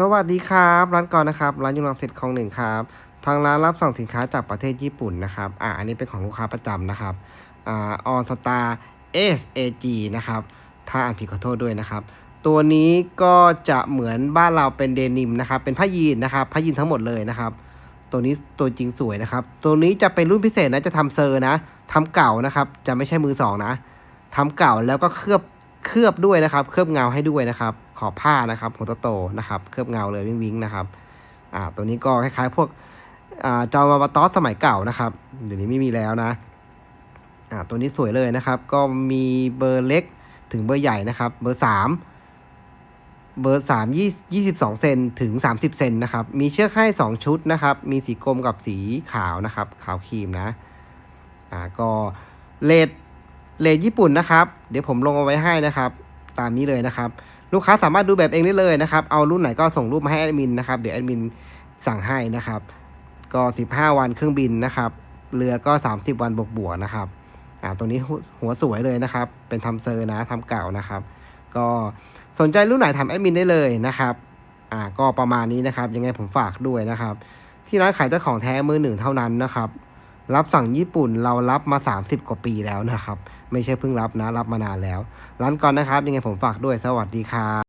สวัสดีครับ ร้านก่อนนะครับ ร้านยูรังสิตคลองหนึ่งครับทางร้านรับสั่งสินค้าจากประเทศญี่ปุ่นนะครับอ่าอันนี้เป็นของลูกค้าประจำนะครับอ่าออสตาเอสเอจีนะครับถ้าอ่านผิดขอโทษด้วยนะครับ ตัวนี้ก็จะเหมือนบ้านเราเป็นเดนิมนะครับ เป็นผ้ายีนนะครับผ้ายีนทั้งหมดเลยนะครับ ตัวนี้ตัวจริงสวยนะครับ ตัวนี้จะเป็นรุ่นพิเศษนะจะทำเซอร์นะทำเก่านะครับ จะไม่ใช่มือสองนะทำเก่าแล้วก็เคลือบ เคลือบด้วยนะครับ เคลือบเงาให้ด้วยนะครับ ขอบผ้านะครับหัวโตๆนะครับ เคลือบเงาเลยวิงวิงๆนะครับอ่าตัวนี้ก็คล้ายๆ พวกอ่าจอมาบาตอสสมัยเก่านะครับเดี๋ยวนี้ไม่มีแล้วนะอ่าตัวนี้สวยเลยนะครับ ก็มีเบอร์เล็กถึงเบอร์ใหญ่นะครับ เบอร์สามเบอร์สามยี่ยี่สิบสองเซนถึงสามสิบเซนนะครับ มีเชือกให้สองชุดนะครับ มีสีกรมกับสีขาวนะครับ ขาวครีมนะ อ่า ก็เลท เลทญี่ปุ่นนะครับ เดี๋ยวผมลงเอาไว้ให้นะครับ ตามนี้เลยนะครับ ลูกค้าสามารถดูแบบเองได้เลยนะครับ เอารุ่นไหนก็ส่งรูปมาให้แอดมินนะครับ เดี๋ยวแอดมินสั่งให้นะครับ ก็ 15 วันเครื่องบินนะครับ เรือก็ 30 วันบวกบวกนะครับ อ่า ตัวนี้หัวสวยเลยนะครับ เป็นทำเซอร์นะทำเก่านะครับ ก็สนใจรุ่นไหนทำแอดมินได้เลยนะครับ อ่า ก็ประมาณนี้นะครับ ยังไงผมฝากด้วยนะครับ ที่ร้านขายเจ้าของแท้มือหนึ่งเท่านั้นนะครับ รับสั่งญี่ปุ่นเรารับมา 30 กว่าปีแล้วนะครับ ไม่ใช่เพิ่งรับนะ รับมานานแล้วร้านก่อนนะครับยังไงผมฝากด้วยสวัสดีครับ